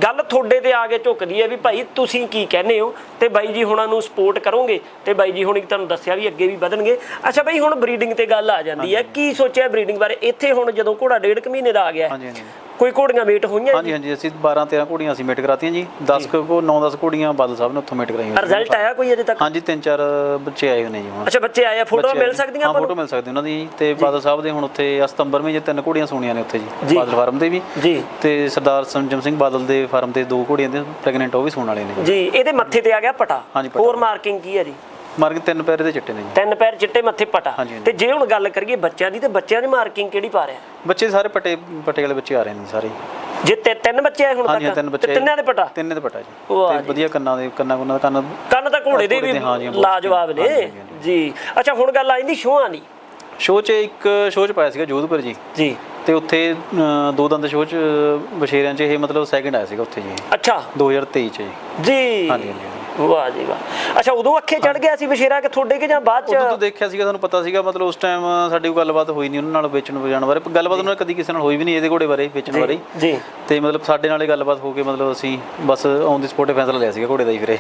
Speaker 3: ਗੱਲ ਤੁਹਾਡੇ ਤੇ ਆ ਕੇ ਝੁਕਦੀ ਹੈ ਵੀ ਭਾਈ ਤੁਸੀਂ ਕੀ ਕਹਿੰਦੇ ਹੋ? ਤੇ ਬਾਈ ਜੀ ਹੁਣਾਂ ਨੂੰ ਸਪੋਰਟ ਕਰੋਗੇ ਤੇ ਬਾਈ ਜੀ ਹੁਣੀ ਤੁਹਾਨੂੰ ਦੱਸਿਆ ਵੀ ਅੱਗੇ ਵੀ ਵਧਣਗੇ। ਅੱਛਾ ਬਾਈ ਹੁਣ ਬਰੀਡਿੰਗ ਤੇ ਗੱਲ ਆ ਜਾਂਦੀ ਹੈ। ਕੀ ਸੋਚਿਆ ਬਰੀਡਿੰਗ ਬਾਰੇ? ਇੱਥੇ ਹੁਣ ਜਦੋਂ ਘੋੜਾ ਡੇਢ ਕੁ ਮਹੀਨੇ ਦਾ ਆ ਗਿਆ ਕੋਈ ਘੋੜੀਆਂ ਮੇਟ ਹੋਈਆਂ
Speaker 2: ਹਾਂਜੀ ਹਾਂਜੀ ਅਸੀਂ 12 13 ਘੋੜੀਆਂ ਅਸੀਂ ਮੇਟ ਕਰਾਤੀਆਂ ਜੀ। 10 ਕੋ 9 10 ਘੋੜੀਆਂ ਬਾਦਲ ਸਾਹਿਬ ਨੇ ਉੱਥੋਂ ਮੇਟ ਕਰਾਈਆਂ।
Speaker 3: ਰਿਜ਼ਲਟ ਆਇਆ ਕੋਈ ਅਜੇ ਤੱਕ?
Speaker 2: ਹਾਂਜੀ ਤਿੰਨ ਚਾਰ ਬੱਚੇ ਆਏ ਹੋਏ ਨੇ ਜੀ ਹੁਣ।
Speaker 3: ਅੱਛਾ ਬੱਚੇ ਆਏ ਆ ਫੋਟੋ ਮਿਲ। ਸਕਦੀਆਂ ਆਪਾਂ
Speaker 2: ਫੋਟੋ ਮਿਲ ਸਕਦੀ ਉਹਨਾਂ ਦੀ। ਤੇ ਬਾਦਲ ਸਾਹਿਬ ਦੇ ਹੁਣ ਉੱਥੇ ਸਤੰਬਰ ਮਹੀਨੇ 'ਚ ਤਿੰਨ ਘੋੜੀਆਂ ਸੋਣੀਆਂ ਨੇ ਉੱਥੇ ਜੀ ਬਾਦਲ ਫਾਰਮ ਦੇ ਵੀ।
Speaker 3: ਜੀ।
Speaker 2: ਤੇ ਸਰਦਾਰ ਸੰਜਮ ਸਿੰਘ ਬਾਦਲ ਦੇ ਫਾਰਮ ਤੇ ਦੋ ਘੋੜੀਆਂ ਦੇ ਪ੍ਰੈਗਨੈਂਟ ਉਹ ਵੀ ਸੂਣ ਵਾਲੇ ਨੇ
Speaker 3: ਜੀ। ਇਹਦੇ ਮੱਥੇ ਤੇ ਆ ਗਿਆ ਪਟਾ। ਹੋਰ ਮਾਰਕਿੰਗ ਕੀ ਹੈ ਜੀ?
Speaker 2: ਮਾਰ ਕੇ ਤਿੰਨ ਪੈਰ ਦੇ ਚਿੱਟੇ ਨੇ ਜੀ।
Speaker 3: ਤਿੰਨ ਪੈਰ ਚਿੱਟੇ ਮੱਥੇ ਪਟਾ। ਤੇ ਜੇ ਹੁਣ ਗੱਲ ਕਰੀਏ ਬੱਚਿਆਂ ਦੀ ਤੇ ਬੱਚਿਆਂ ਦੀ ਮਾਰਕਿੰਗ ਕਿਹੜੀ ਪਾ ਰਿਹਾ?
Speaker 2: ਬੱਚੇ ਸਾਰੇ ਪਟੇ ਪਟੇ ਵਾਲੇ ਬੱਚੇ ਆ ਰਹੇ ਨੇ ਸਾਰੇ।
Speaker 3: ਜੇ ਤੇ ਤਿੰਨ ਬੱਚੇ ਆਏ ਹੁਣ ਤੱਕ
Speaker 2: ਤਿੰਨ
Speaker 3: ਤੇ ਤਿੰਨਾਂ ਦੇ ਪਟਾ?
Speaker 2: ਤਿੰਨੇ ਦੇ ਪਟਾ ਜੀ। ਤੇ ਵਧੀਆ ਕੰਨਾਂ ਦੇ ਕੰਨਾਂ ਕੁੰਨਾਂ ਦਾ ਕੰਨ
Speaker 3: ਕੰਨ ਤਾਂ ਘੋੜੇ ਦੇ ਵੀ ਲਾਜਵਾਬ ਨੇ। ਜੀ। ਅੱਛਾ ਹੁਣ ਗੱਲ ਆਈ ਦੀ ਸ਼ੋਆਂ ਦੀ।
Speaker 2: ਸ਼ੋਅ 'ਚ ਇੱਕ ਸ਼ੋਅ 'ਚ ਪਾਇਆ ਸੀਗਾ ਜੋਧਪੁਰ ਜੀ।
Speaker 3: ਜੀ।
Speaker 2: ਤੇ ਉੱਥੇ ਦੋ ਦੰਦ ਸ਼ੋਅ 'ਚ ਬਸ਼ੇਰਿਆਂ 'ਚ ਇਹ ਮਤਲਬ ਸੈਕਿੰਡ ਆਇਆ ਸੀਗਾ ਉੱਥੇ ਜੀ।
Speaker 3: ਅੱਛਾ।
Speaker 2: 2023 'ਚ ਜੀ।
Speaker 3: ਜੀ।
Speaker 2: ਹਾਂਜੀ, ਹਾਂਜੀ,
Speaker 3: ਵਾਹ ਜੀ ਵਾਹ। ਅੱਛਾ ਉਦੋਂ ਅੱਖੇ ਚੜ ਗਿਆ ਸੀ ਬਸ਼ੇਰਾ ਕਿ ਤੁਹਾਡੇ ਕਿ ਜਾਂ ਬਾਅਦ ਚ?
Speaker 2: ਉਦੋਂ ਤੋਂ ਦੇਖਿਆ ਸੀਗਾ ਤੁਹਾਨੂੰ ਪਤਾ ਸੀਗਾ ਮਤਲਬ ਉਸ ਟਾਈਮ ਸਾਡੀ ਕੋਈ ਗੱਲਬਾਤ ਹੋਈ ਨਹੀਂ ਉਹਨਾਂ ਨਾਲ ਵੇਚਣ ਵਜਾਣ ਬਾਰੇ। ਗੱਲਬਾਤ ਉਹਨਾਂ ਨਾਲ ਕਦੀ ਕਿਸੇ ਨਾਲ ਹੋਈ ਵੀ ਨਹੀਂ ਇਹਦੇ ਘੋੜੇ ਬਾਰੇ ਵੇਚਣ ਬਾਰੇ।
Speaker 3: ਜੀ।
Speaker 2: ਤੇ ਮਤਲਬ ਸਾਡੇ ਨਾਲ ਇਹ ਗੱਲਬਾਤ ਹੋ ਕੇ ਮਤਲਬ ਅਸੀਂ ਬਸ ਔਨ ਦੀ ਸਪੋਰਟ ਫੈਸਲਾ ਲਿਆ ਸੀਗਾ ਘੋੜੇ ਦਾ ਹੀ ਫਿਰ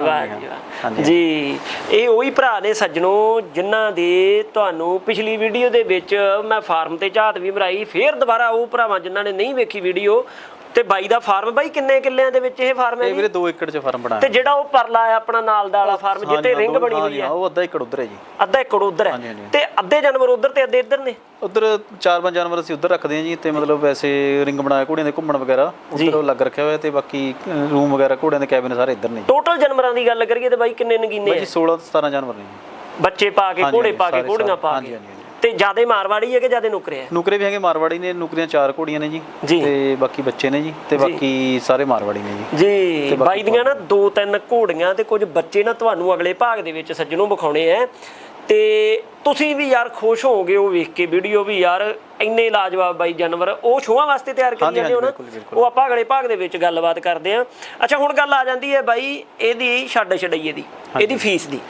Speaker 3: ਵਾਹ ਜੀ ਵਾਹ। ਜੀ ਇਹ ਉਹੀ ਭਰਾ ਨੇ ਸੱਜਣੋ ਜਿਨ੍ਹਾਂ ਦੇ ਤੁਹਾਨੂੰ ਪਿਛਲੀ ਵੀਡੀਓ ਦੇ ਵਿੱਚ ਮੈਂ ਫਾਰਮ ਤੇ ਝਾਤ ਵੀ ਮਰਾਈ ਫੇਰ ਦੁਬਾਰਾ ਉਹ ਭਰਾਵਾਂ ਜਿਨ੍ਹਾਂ ਨੇ ਨਹੀਂ ਵੇਖੀ ਵੀਡੀਓ ਤੇ ਬਾਈ ਦਾ ਫਾਰਮ ਬਾਈ ਕਿੰਨੇ ਕਿੱਲਿਆਂ ਦੇ ਵਿੱਚ ਇਹ ਫਾਰਮ ਹੈ
Speaker 2: ਇਹ ਵੀਰੇ 2 ਏਕੜ ਚ ਫਾਰਮ
Speaker 3: ਤੇ
Speaker 2: ਬਣਾਇਆ
Speaker 3: ਜਿਹੜਾ ਉਹ ਪਰਲਾ ਆ ਆਪਣਾ ਨਾਲ ਦਾ ਵਾਲਾ ਫਾਰਮ
Speaker 2: ਹਾਂਜੀ,
Speaker 3: ਰਿੰਗ ਬਣੀ ਹੋਈ ਹੈ।
Speaker 2: ਉਹ ਅੱਧਾ ਏਕੜ ਉਧਰ ਹੈ ਜੀ।
Speaker 3: ਅੱਧਾ ਏਕੜ ਉਧਰ ਹੈ। ਤੇ ਅੱਧੇ ਜਾਨਵਰ ਉਧਰ ਤੇ ਅੱਧੇ ਇੱਧਰ ਨੇ?
Speaker 2: ਉਧਰ ਚਾਰ ਪੰਜ ਜਾਨਵਰ ਅਸੀਂ ਉਧਰ ਰੱਖਦੇ ਹਾਂ ਜੀ ਤੇ ਮਤਲਬ ਵੈਸੇ ਰਿੰਗ ਬਣਾਇਆ ਘੋੜਿਆਂ ਦੇ ਘੁੰਮਣ ਵਗੈਰਾ ਉਧਰ ਉਹ ਲੱਗ ਰੱਖਿਆ ਹੋਇਆ ਤੇ ਬਾਕੀ ਰੂਮ ਵਗੈਰਾ ਘੋੜਿਆਂ ਦੇ ਕੈਬਿਨ ਸਾਰੇ ਇੱਧਰ ਨੇ
Speaker 3: ਟੋਟਲ ਜਾਨਵਰਾਂ ਦੀ ਗੱਲ ਕਰੀਏ ਤੇ ਬਾਈ ਕਿੰਨੇ ਨਗੀਨੇ ਆ
Speaker 2: ਜੀ 16 17 ਜਾਨਵਰ ਨੇ
Speaker 3: ਬੱਚੇ ਪਾ ਕੇ ਘੋੜੇ ਪਾ ਕੇ ਘੋੜੀਆਂ ਪਾ ਕੇ। ਤੇ ਜਿਆਦੇ ਮਾਰਵਾੜੀ ਹੈ ਕਿ ਜਿਆਦੇ ਨੁਕਰੇ ਆ
Speaker 2: ਨੁਕਰੇ ਵੀ ਹੈਗੇ ਮਾਰਵਾੜੀ ਨੇ ਨੁਕਰੀਆਂ ਚਾਰ ਘੋੜੀਆਂ ਨੇ ਜੀ। ਤੇ ਬਾਕੀ ਬੱਚੇ ਨੇ ਜੀ ਤੇ ਬਾਕੀ ਸਾਰੇ ਮਾਰਵਾੜੀ ਨੇ ਜੀ।
Speaker 3: ਜੀ ਬਾਈ ਦੀਆਂ ਨਾ ਦੋ ਤਿੰਨ ਘੋੜੀਆਂ ਤੇ ਕੁਝ ਬੱਚੇ ਨਾ ਤੁਹਾਨੂੰ ਅਗਲੇ ਭਾਗ ਦੇ ਵਿੱਚ ਸੱਜਣੋਂ ਵਿਖਾਉਣੇ ਆ ਤੇ ਤੁਸੀਂ ਵੀ ਯਾਰ ਖੁਸ਼ ਹੋਵੋਗੇ ਉਹ ਵੇਖ ਕੇ ਵੀਡੀਓ ਵੀ ਯਾਰ ਇੰਨੇ ਲਾਜਵਾਬ ਬਾਈ ਜਾਨਵਰ ਉਹ ਸ਼ੋਆਂ ਵਾਸਤੇ ਤਿਆਰ ਕਰੀ
Speaker 2: ਹਾਂਜੀ,
Speaker 3: ਜਾਂਦੇ ਹੋ ਨਾ। ਉਹ ਆਪਾਂ ਅਗਲੇ ਭਾਗ ਦੇ ਵਿੱਚ ਗੱਲਬਾਤ ਕਰਦੇ ਆ। ਅੱਛਾ ਹੁਣ ਗੱਲ ਆ ਜਾਂਦੀ ਹੈ ਬਾਈ ਇਹਦੀ ਛੱਡ ਛਡਈਏ ਦੀ ਇਹਦੀ ਫੀਸ ਦੀ।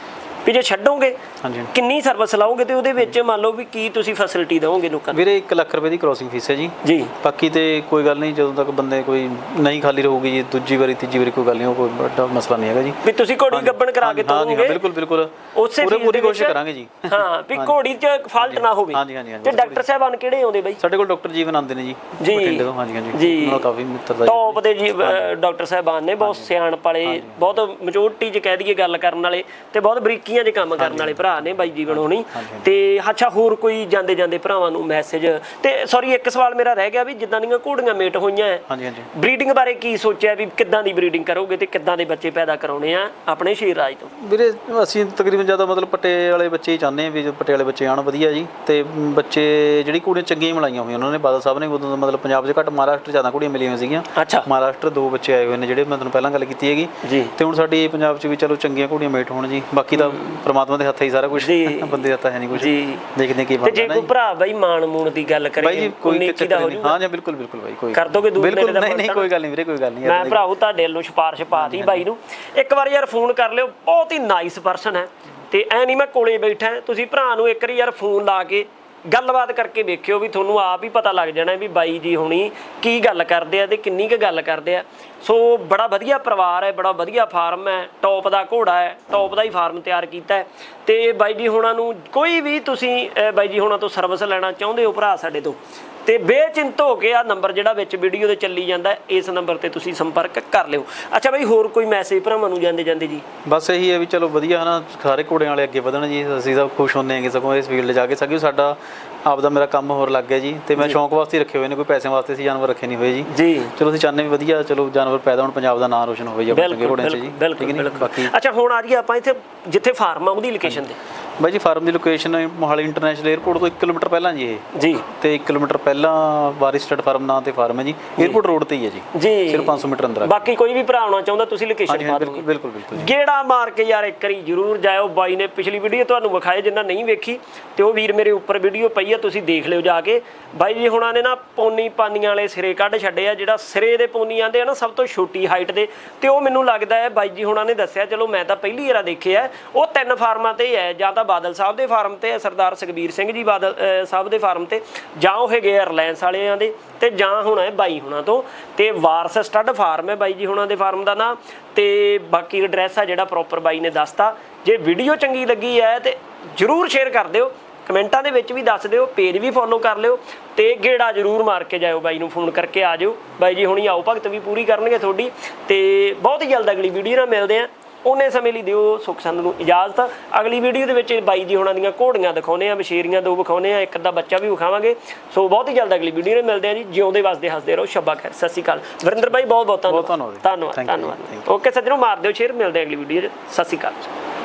Speaker 3: ਵੀ ਜੇ ਛੱਡੋਗੇ
Speaker 2: ਹਾਂਜੀ।
Speaker 3: ਕਿੰਨੀ ਸਰਵਿਸ ਲਾਓਗੇ ਤੇ ਉਹਦੇ ਵਿੱਚ ਮੰਨ ਲਓ ਵੀ ਕੀ ਤੁਸੀਂ ਫੈਸਿਲਿਟੀ ਦਿਓਗੇ ਲੋਕਾਂ ਨੂੰ?
Speaker 2: ਵੀਰੇ 1 ਲੱਖ ਰੁਪਏ ਦੀ ਕ੍ਰੋਸਿੰਗ ਫੀਸ ਹੈ ਜੀ।
Speaker 3: ਜੀ।
Speaker 2: ਬਾਕੀ ਤੇ ਕੋਈ ਗੱਲ ਨਹੀਂ ਜਦੋਂ ਤੱਕ ਬੰਦੇ ਕੋਈ ਨਹੀਂ ਖਾਲੀ ਰਹੂਗੀ ਜੀ ਦੂਜੀ ਵਾਰੀ ਤੀਜੀ ਵਾਰੀ ਕੋਈ ਗੱਲ ਨਹੀਂ ਉਹ ਕੋਈ ਵੱਡਾ ਮਸਲਾ ਨਹੀਂ ਹੈਗਾ ਜੀ।
Speaker 3: ਵੀ ਤੁਸੀਂ ਘੋੜੀ ਗੱਬਣ ਕਰਾ ਕੇ ਤੋਰੋਗੇ
Speaker 2: ਬਿਲਕੁਲ ਬਿਲਕੁਲ।
Speaker 3: ਉਸੇ
Speaker 2: ਪੂਰੇ
Speaker 3: ਫੀਸ
Speaker 2: ਪੂਰੀ ਕੋਸ਼ਿਸ਼ ਕਰਾਂਗੇ ਜੀ।
Speaker 3: ਹਾਂ ਵੀ ਘੋੜੀ 'ਚ ਫਾਲਟ ਨਾ ਹੋਵੇ।
Speaker 2: ਹਾਂਜੀ, ਹਾਂਜੀ,
Speaker 3: ਤੇ ਡਾਕਟਰ ਸਾਹਿਬਾਨ ਕਿਹੜੇ ਆਉਂਦੇ ਬਾਈ?
Speaker 2: ਸਾਡੇ ਕੋਲ ਡਾਕਟਰ ਜੀਵਨ ਆਉਂਦੇ ਨੇ ਜੀ
Speaker 3: ਜੀ।
Speaker 2: ਬਠਿੰਡੇ ਤੋਂ। ਹਾਂਜੀ ਹਾਂਜੀ।
Speaker 3: ਜੀ।
Speaker 2: ਉਹਨਾਂ ਕਾਫੀ ਮਿੱਤਰ ਦਾ ਜੀ।
Speaker 3: ਟੌਪ ਦੇ ਜੀ ਡਾਕਟਰ ਸਾਹਿਬਾਨ ਨੇ ਬਹੁਤ ਸਿਆਣਪ ਵਾਲੇ ਬਹੁਤ ਮੈਚੋਰਟੀ 'ਚ ਕਹਿ ਦਈਏ ਗੱਲ ਕਰਨ ਵਾਲੇ ਤੇ ਬਹੁਤ ਬਰੀਕੀਆਂ 'ਚ ਕੰਮ ਕਰਨ ਵਾਲੇ ਭਰਾ ਨੇ ਬਾਈ ਜੀਵਨ ਹੋਣੀ। ਤੇ ਅੱਛਾ ਹੋਰ ਕੋਈ ਜਾਂਦੇ ਜਾਂਦੇ ਭਰਾਵਾਂ ਨੂੰ ਮੈਸੇਜ ਤੇ ਸੌਰੀ ਇੱਕ ਸਵਾਲ ਮੇਰਾ ਰਹਿ ਗਿਆ ਵੀ ਜਿੱਦਾਂ ਦੀਆਂ ਘੋੜੀਆਂ ਮੇਟ ਹੋਈਆਂ
Speaker 2: ਹਾਂਜੀ ਹਾਂਜੀ।
Speaker 3: ਬਰੀਡਿੰਗ ਬਾਰੇ ਕੀ ਸੋਚਿਆ ਵੀ ਕਿੱਦਾਂ ਦੀ ਬਰੀਡਿੰਗ ਕਰੋਗੇ ਤੇ ਕਿੱਦਾਂ ਦੇ ਬੱਚੇ ਪੈਦਾ ਕਰਾਉਣੇ ਆ ਆਪਣੇ ਸ਼ੇਰ ਰਾਜ ਤੋਂ?
Speaker 2: ਵੀਰੇ ਅਸੀਂ ਤਕਰੀਬਨ ਜ਼ਿਆਦਾ ਮਤਲਬ ਪੱਟੇ ਵਾਲੇ ਬੱਚੇ ਹੀ ਚਾਹੁੰਦੇ ਆ ਵੀ ਜੋ ਪੱਟੇ ਵਾਲੇ ਬੱਚੇ ਆਣ ਵਧੀਆ ਜੀ। ਤੇ ਬੱਚੇ ਜਿਹੜੀ ਕੁੜੀਆਂ ਚੰਗੀਆਂ ਮਿਲਾਈਆਂ ਹੋਈਆਂ ਉਹਨਾਂ ਨੇ ਬਾਦਲ ਸਾਹਿਬ ਨੇ ਉਦੋਂ ਮਤਲਬ ਪੰਜਾਬ 'ਚ ਘੱਟ ਮਹਾਰਾਸ਼ਟਰ ਜ਼ਿਆਦਾ ਕੁੜੀਆਂ ਮਿਲੀਆਂ ਹੋਈਆਂ ਸੀਗੀਆਂ।
Speaker 3: ਅੱਛਾ।
Speaker 2: ਮਹਾਰਾਸ਼ਟਰ ਦੋ ਬੱਚੇ ਆਏ ਹੋਏ ਨੇ ਜਿਹੜੇ ਮੈਂ ਤੁਹਾਨੂੰ ਪਹਿਲਾਂ ਗੱਲ ਕੀਤੀ ਹੈਗੀ।
Speaker 3: ਜੀ।
Speaker 2: ਤੇ ਹੁਣ ਸਾਡੀ ਪੰਜਾਬ 'ਚ ਵੀ ਚਲੋ ਚੰਗੀਆਂ ਕੁੜੀਆਂ ਮੇਟ ਹੋਣ ਜੀ। ਬਾਕੀ ਤਾਂ ਪ੍ਰਮਾਤਮਾ ਦੇ ਹੱਥ ਹੀ ਸਾਰਾ ਕੁਝ
Speaker 3: ਜੀ।
Speaker 2: ਬੰਦੇ ਦਾ ਤਾਂ ਹੈ ਨਹੀਂ ਕੁਝ
Speaker 3: ਜੀ।
Speaker 2: ਦੇਖਦੇ ਕੀ
Speaker 3: ਤੇ
Speaker 2: ਬਣਦਾ
Speaker 3: ਜੇ
Speaker 2: ਨਾ
Speaker 3: ਕੋਈ
Speaker 2: ਜੀ।
Speaker 3: ਭਰਾ ਬਾਈ ਮਾਣ ਮੂਣ ਦੀ ਗੱਲ
Speaker 2: ਬਾਈ
Speaker 3: ਕਰੇ
Speaker 2: ਜੀ ਕੋਈ
Speaker 3: ਨੇਕੀ ਦਾ ਹੋ
Speaker 2: ਨਹੀਂ ਹਾਂ ਜੀ ਬਿਲਕੁਲ ਬਿਲਕੁਲ ਬਾਈ ਕੋਈ
Speaker 3: ਕਰ ਦੋਗੇ ਦੂਰ
Speaker 2: ਬਿਲਕੁਲ
Speaker 3: ਨੇੜੇ ਦਾ
Speaker 2: ਨਹੀਂ ਨਹੀਂ ਕੋਈ ਗੱਲ ਨਹੀਂ ਵੀਰੇ ਕੋਈ ਗੱਲ ਨਹੀਂ।
Speaker 3: ਮੈਂ ਭਰਾਓ ਤੁਹਾਡੇ ਵੱਲੋਂ ਸਿਫਾਰਿਸ਼ ਪਾਤੀ ਬਾਈ ਨੂੰ। ਇੱਕ ਵਾਰ ਯਾਰ ਫੋਨ ਕਰ ਲਿਓ ਬਹੁਤ ਹੀ ਨਾਈਸ ਪਰਸਨ ਹੈ। ਤੇ ਐ ਨਹੀਂ ਮੈਂ ਕੋਲੇ ਬੈਠਾ ਤੁਸੀਂ ਭਰਾ ਨੂੰ ਇੱਕ ਵਾਰੀ ਯਾਰ ਫੋਨ ਲਾ ਕੇ ਗੱਲਬਾਤ ਕਰਕੇ ਵੇਖਿਓ ਵੀ ਤੁਹਾਨੂੰ ਆਪ ਹੀ ਪਤਾ ਲੱਗ ਜਾਣਾ ਵੀ ਬਾਈ ਜੀ ਹੁਣੀ ਕੀ ਗੱਲ ਕਰਦੇ ਆ ਤੇ ਕਿੰਨੀ ਕੁ ਗੱਲ ਕਰਦੇ ਆ। ਸੋ ਬੜਾ ਵਧੀਆ ਪਰਿਵਾਰ ਹੈ, ਬੜਾ ਵਧੀਆ ਫਾਰਮ ਹੈ ਟੌਪ ਦਾ ਘੋੜਾ ਹੈ ਟੌਪ ਦਾ ਹੀ ਫਾਰਮ ਤਿਆਰ ਕੀਤਾ ਹੈ। ਤੇ ਬਾਈ ਜੀ ਹੁਣਾਂ ਨੂੰ ਕੋਈ ਵੀ ਤੁਸੀਂ ਬਾਈ ਜੀ ਹੁਣਾਂ ਤੋਂ ਸਰਵਿਸ ਲੈਣਾ ਚਾਹੁੰਦੇ ਹੋ ਭਰਾ ਸਾਡੇ ਤੋਂ, ਤੇ ਬੇਚਿੰਤ ਹੋ ਕੇ ਆ ਨੰਬਰ ਜਿਹੜਾ ਵਿੱਚ ਵੀਡੀਓ ਦੇ ਚੱਲੀ ਜਾਂਦਾ, ਇਸ ਨੰਬਰ ਤੇ ਤੁਸੀਂ ਸੰਪਰਕ ਕਰ ਲਿਓ। ਅੱਛਾ ਬਾਈ, ਹੋਰ ਕੋਈ ਮੈਸੇਜ ਭਰਾਵਾਂ ਨੂੰ ਜਾਂਦੇ ਜਾਂਦੇ ਜੀ?
Speaker 2: ਬਸ ਇਹੀ ਹੈ ਵੀ ਚਲੋ ਵਧੀਆ ਹਨਾ, ਸਾਰੇ ਘੋੜਿਆਂ ਵਾਲੇ ਅੱਗੇ ਵਧਣ ਜੀ, ਅਸੀਂ ਤਾਂ ਖੁਸ਼ ਹੁੰਦੇ ਹਾਂਗੇ ਸਗੋਂ ਇਸ ਫੀਲਡ ਜਾ ਕੇ, ਸਗੋਂ ਸਾਡਾ ਆਪਦਾ ਮੇਰਾ ਕੰਮ ਹੋਰ ਲੱਗ ਗਿਆ ਜੀ। ਤੇ ਮੈਂ ਸ਼ੌਂਕ ਵਾਸਤੇ ਰੱਖੇ ਹੋਏ ਨੇ ਕੋਈ ਪੈਸੇ ਵਾਸਤੇ ਅਸੀਂ ਜਾਨਵਰ ਰੱਖੇ ਨਹੀਂ ਹੋਏ ਜੀ।
Speaker 3: ਜੀ।
Speaker 2: ਚਲੋ ਅਸੀਂ ਚਾਹੁੰਦੇ ਵੀ ਵਧੀਆ ਚਲੋ ਜਾਨਵਰ ਪੈਦਾ ਹੋਣ ਪੰਜਾਬ ਦਾ ਨਾਮ ਰੋਸ਼ਨ ਹੋਵੇ ਜੀ ਆਪਣੇ
Speaker 3: ਬਿਲਕੁਲ
Speaker 2: ਘੋੜਿਆਂ 'ਚ ਜੀ।
Speaker 3: ਅੱਛਾ ਹੁਣ ਆ ਜੀ ਆਪਾਂ ਇੱਥੇ ਜਿੱਥੇ ਫਾਰਮ ਆ ਉਹਦੀ ਲੋਕੇਸ਼ਨ ਤੇ।
Speaker 2: ਬਾਈ ਜੀ ਫਾਰਮ ਦੀ ਲੋਕੇਸ਼ਨ ਮੋਹਾਲੀ ਇੰਟਰਨੈਸ਼ਨਲ 에ਅਰਪੋਰਟ ਤੋਂ 1 ਕਿਲੋਮੀਟਰ ਪਹਿਲਾਂ ਜੀ ਇਹ।
Speaker 3: ਜੀ।
Speaker 2: ਤੇ 1 ਕਿਲੋਮੀਟਰ ਪਹਿਲਾਂ ਵਾਰਿਸਟਡ ਫਾਰਮ ਨਾਂ ਤੇ ਫਾਰਮ ਹੈ ਜੀ। 에ਅਰਪੋਰਟ ਰੋਡ ਤੇ ਹੀ ਹੈ ਜੀ।
Speaker 3: ਜੀ।
Speaker 2: ਸਿਰਫ 500 ਮੀਟਰ ਅੰਦਰ
Speaker 3: ਬਾਕੀ ਕੋਈ ਵੀ ਭਰਾ ਆਉਣਾ ਚਾਹੁੰਦਾ ਤੁਸੀਂ ਲੋਕੇਸ਼ਨ ਪਾ
Speaker 2: ਹਾਂ,
Speaker 3: ਦਿਓ।
Speaker 2: ਬਿਲਕੁਲ ਬਿਲਕੁਲ।
Speaker 3: ਗੇੜਾ ਮਾਰ ਕੇ ਯਾਰ ਇੱਕ ਵਾਰੀ ਜਰੂਰ ਜਾਇਓ। ਬਾਈ ਨੇ ਪਿਛਲੀ ਵੀਡੀਓ ਤੁਹਾਨੂੰ ਵਿਖਾਏ ਜਿੰਨਾ ਨਹੀਂ ਵੇਖੀ ਤੇ ਉਹ ਵੀਰ ਮੇਰੇ ਉੱਪਰ ਵੀਡੀਓ ਪਈ ਆ ਤੁਸੀਂ ਦੇਖ ਲਿਓ ਜਾ ਕੇ। ਬਾਈ ਜੀ ਹੁਣਾਂ ਨੇ ਨਾ ਪੌਨੀ ਪਾਨੀਆਂ ਵਾਲੇ ਸਿਰੇ ਕੱਢ ਛੱਡੇ ਆ ਜਿਹੜਾ ਸਿਰੇ ਦੇ ਪੌਨੀ ਆਂਦੇ ਆ ਨਾ ਸਭ ਤੋਂ ਛੋਟੀ ਹਾਈਟ ਦੇ। ਤੇ ਉਹ ਮੈਨੂੰ ਲੱਗਦਾ ਹੈ ਬਾਈ ਜੀ ਹੁਣਾਂ ਨੇ ਦੱਸਿਆ ਚਲੋ ਮੈਂ ਤਾਂ ਪਹਿਲੀ ਵਾਰ ਦੇਖਿਆ ਉਹ ਤਿੰਨ ਫਾਰਮਾਂ ਤੇ ਹੀ ਹੈ ਜਾਂ ਤਾਂ ਬਾਦਲ ਸਾਹਿਬ ਦੇ ਫਾਰਮ ਤੇ ਹੈ ਸਰਦਾਰ ਸੁਖਬੀਰ ਸਿੰਘ ਜੀ ਬਾਦਲ ਸਾਹਿਬ ਦੇ ਫਾਰਮ ਤੇ, ਜਾਂ ਉਹ ਹੈਗੇ ਆ ਰਿਲਾਇੰਸ ਵਾਲਿਆਂ ਦੇ, ਤੇ ਜਾਂ ਹੁਣ ਹੈ ਬਾਈ ਹੁਣਾਂ ਤੋਂ, ਤੇ ਵਾਰਸ ਸਟੱਡ ਫਾਰਮ ਹੈ ਬਾਈ ਜੀ ਹੁਣਾਂ ਦੇ ਫਾਰਮ ਦਾ ਨਾਂ, ਤੇ ਬਾਕੀ ਐਡਰੈਸ ਆ ਜਿਹੜਾ ਪ੍ਰੋਪਰ ਬਾਈ ਨੇ ਦੱਸਤਾ। ਜੇ ਵੀਡੀਓ ਚੰਗੀ ਲੱਗੀ ਹੈ, ਤੇ ਜਰੂਰ ਸ਼ੇਅਰ ਕਰ ਦਿਓ, ਕਮੈਂਟਾਂ ਦੇ ਵਿੱਚ ਵੀ ਦੱਸ ਦਿਓ ਪੇਜ ਵੀ ਫੋਲੋ ਕਰ ਲਿਓ, ਤੇ ਗੇੜਾ ਜਰੂਰ ਮਾਰ ਕੇ ਜਾਇਓ ਬਾਈ ਨੂੰ ਫੋਨ ਕਰਕੇ ਆ ਜਿਓ। ਬਾਈ ਜੀ ਹੁਣੀ ਆਓ, ਭਗਤ ਵੀ ਪੂਰੀ ਕਰਨਗੇ ਤੁਹਾਡੀ, ਤੇ ਬਹੁਤ ਹੀ ਜਲਦ ਅਗਲੀ ਵੀਡੀਓ ਨਾਲ ਮਿਲਦੇ ਆਂ ਉਹਨੇ ਸਮੇਂ ਲਈ ਦਿਓ ਸੁਖ ਸੰਦ ਨੂੰ ਇਜਾਜ਼ਤ। ਅਗਲੀ ਵੀਡੀਓ ਦੇ ਵਿੱਚ ਬਾਈ ਜੀ ਹੁਣਾਂ ਦੀਆਂ ਘੋੜੀਆਂ ਦਿਖਾਉਨੇ ਆ ਮਸ਼ੀਰੀਆਂ ਦੋ ਵਿਖਾਉਨੇ ਆ ਇੱਕ ਅੱਧਾ ਬੱਚਾ ਵੀ ਵਿਖਾਵਾਂਗੇ। ਸੋ ਬਹੁਤ ਹੀ ਜਲਦ ਅਗਲੀ ਵੀਡੀਓ ਨਾਲ ਮਿਲਦੇ ਆ ਜੀ। ਜਿਉਂਦੇ ਵਸਦੇ ਹੱਸਦੇ ਰਹੋ। ਸ਼ੱਬਾ ਖੈਰ। ਸਤਿ ਸ਼੍ਰੀ ਅਕਾਲ। ਵਰਿੰਦਰ ਬਾਈ ਬਹੁਤ ਬਹੁਤ ਧੰਨਵਾਦ
Speaker 2: ਧੰਨਵਾਦ।
Speaker 3: ਧੰਨਵਾਦ। ਓਕੇ ਸੱਜਣੋ ਮਾਰ ਦਿਓ ਸ਼ੇਅਰ ਮਿਲਦੇ ਆ ਅਗਲੀ ਵੀਡੀਓ 'ਚ। ਸਤਿ ਸ਼੍ਰੀ ਅਕਾਲ।